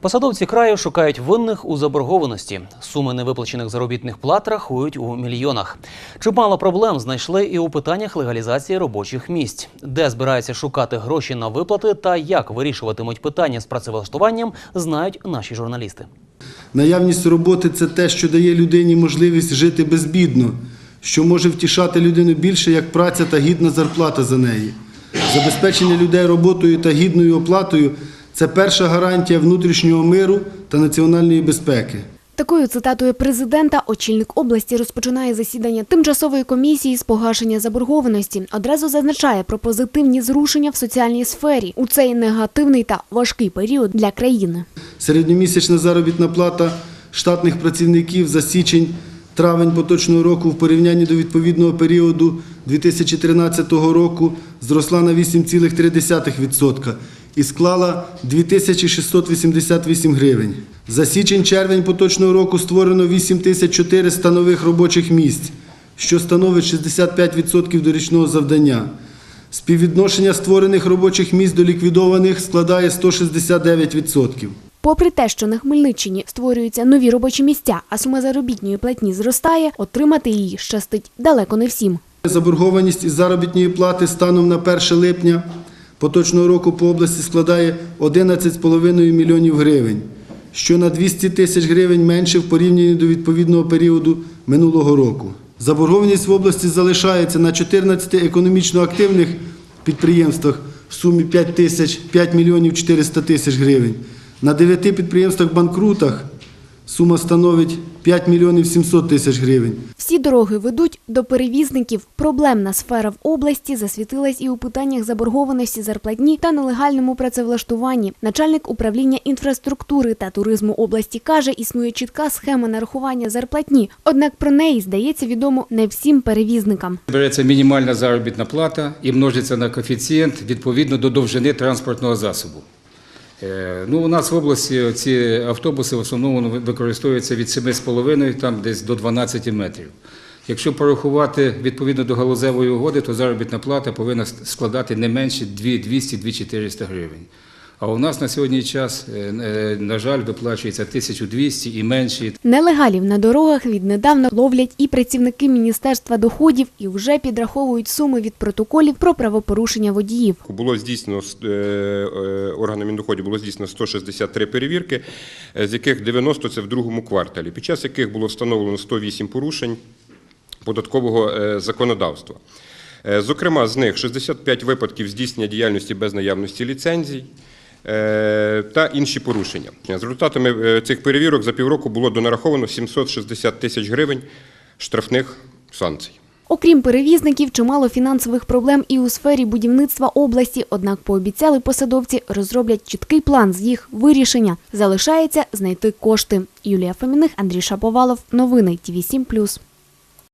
Посадовці краю шукають винних у заборгованості. Суми невиплачених заробітних плат рахують у мільйонах. Чимало проблем знайшли і у питаннях легалізації робочих місць, де збираються шукати гроші на виплати та як вирішуватимуть питання з працевлаштуванням, знають наші журналісти. Наявність роботи це те, що дає людині можливість жити безбідно, що може втішати людину більше, як праця та гідна зарплата за неї. Забезпечення людей роботою та гідною оплатою це перша гарантія внутрішнього миру та національної безпеки. Такою цитатою президента очільник області розпочинає засідання тимчасової комісії з погашення заборгованості. Одразу зазначає про позитивні зрушення в соціальній сфері у цей негативний та важкий період для країни. Середньомісячна заробітна плата штатних працівників за січень травень поточного року в порівнянні до відповідного періоду 2013 року зросла на 8,3% і склала 2688 гривень. За січень-червень поточного року створено 8400 нових робочих місць, що становить 65% до річного завдання. Співвідношення створених робочих місць до ліквідованих складає 169%. Попри те, що на Хмельниччині створюються нові робочі місця, а сума заробітної платні зростає, отримати її щастить далеко не всім. Заборгованість із заробітної плати станом на 1 липня поточного року по області складає 11,5 мільйонів гривень, що на 200 тисяч гривень менше в порівнянні до відповідного періоду минулого року. Заборгованість в області залишається на 14 економічно активних підприємствах в сумі 5 тисяч 5 мільйонів 400 тисяч гривень. На 9 підприємствах банкрутах сума становить 5 мільйонів 700 тисяч гривень. Всі дороги ведуть до перевізників. Проблемна сфера в області засвітилась і у питаннях заборгованості зарплатні та нелегальному працевлаштуванні. Начальник управління інфраструктури та туризму області каже, існує чітка схема нарахування зарплатні. Однак про неї здається відомо не всім перевізникам. Береться мінімальна заробітна плата і множиться на коефіцієнт відповідно до довжини транспортного засобу. Е, Ну, у нас в області ці автобуси в основному використовуються від 7,5 там десь до 12 метрів. Якщо порахувати відповідно до галузевої угоди, то заробітна плата повинна складати не менше 200-2400 гривень. А у нас на сьогодні час, е, е, на жаль, виплачується 1200 і менше. Нелегалів на дорогах віднедавна ловлять і працівники Міністерства доходів і вже підраховують суми від протоколів про правопорушення водіїв. Було здійснено е, органами доходів було здійснено 163 перевірки, з яких 90 це в другому кварталі, під час яких було встановлено 108 порушень податкового законодавства. Зокрема, з них 65 випадків здійснення діяльності без наявності ліцензій та інші порушення. За результатами е, цих перевірок за півроку було донараховано 760 тисяч гривень штрафних санкцій. Окрім перевізників, чимало фінансових проблем і у сфері будівництва області. Однак пообіцяли посадовці розроблять чіткий план з їх вирішення. Залишається знайти кошти. Юлія Фоміних, Андрій Шаповалов. Новини ТВ 7+.